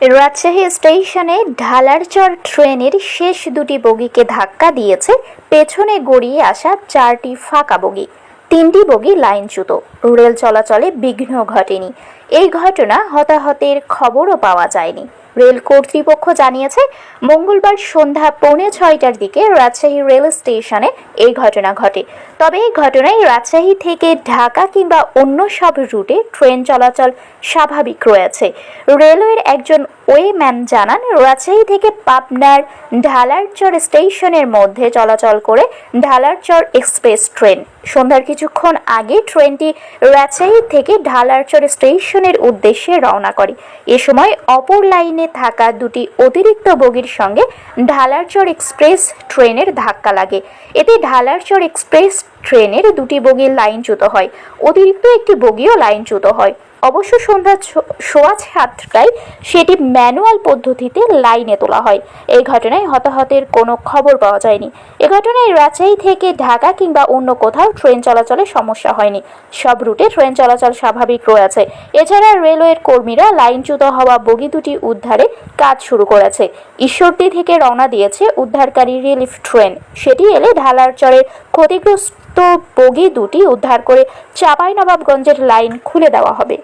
রাজশাহী স্টেশনে ঢালারচর ট্রেনের শেষ দুটি বগিকে ধাক্কা দিয়েছে, পেছনে গড়িয়ে আসা চারটি ফাঁকা বগি। তিনটি বগি লাইনচ্যুত। রেল চলাচলে বিঘ্ন ঘটেনি। এই ঘটনা হতাহতের খবরও পাওয়া যায়নি। রেল কর্তৃপক্ষ জানিয়েছে, মঙ্গলবার সন্ধ্যা পৌনে ছয়টার দিকে রাজশাহী রেল স্টেশনে এই ঘটনা ঘটে। তবে এই ঘটনায় রাজশাহী থেকে ঢাকা কিংবা অন্য সব রুটে ট্রেন চলাচল স্বাভাবিক রয়েছে। রেলওয়ের একজন ওয়ে ওয়েম্যান জানান, রাজশাহী থেকে পাবনার ঢালারচর স্টেশনের মধ্যে চলাচল করে ঢালারচর এক্সপ্রেস ট্রেন। সন্ধ্যার কিছুক্ষণ আগে ট্রেনটি রাজশাহী থেকে ঢালারচর স্টেশনের উদ্দেশ্যে রওনা করে। এ সময় অপর লাইনে থাকা দুটি অতিরিক্ত বগির সঙ্গে ঢালারচর এক্সপ্রেস ট্রেনের ধাক্কা লাগে। এতে ঢালারচর এক্সপ্রেস ট্রেনের দুটি বগির লাইনচ্যুত হয়। অতিরিক্ত একটি বগিও লাইনচ্যুত হয়। অবশ্য সন্ধ্যা সোয়া সাতটায় সেটি ম্যানুয়াল পদ্ধতিতে লাইনে তোলা হয়। এই ঘটনায় হতাহতের কোনো খবর পাওয়া যায়নি। এ ঘটনায় রাজশাহী থেকে ঢাকা কিংবা অন্য কোথাও ট্রেন চলাচলে সমস্যা হয়নি। সব রুটে ট্রেন চলাচল স্বাভাবিক রয়েছে। এছাড়া রেলওয়ের কর্মীরা লাইনচ্যুত হওয়া বগি দুটি উদ্ধারে কাজ শুরু করেছে। ঈশ্বরদী থেকে রওনা দিয়েছে উদ্ধারকারী রিলিফ ট্রেন। সেটি এলে ঢালার ঢালারচরের ক্ষতিগ্রস্ত বগি দুটি উদ্ধার করে চাঁপাইনবাবগঞ্জের লাইন খুলে দেওয়া হবে।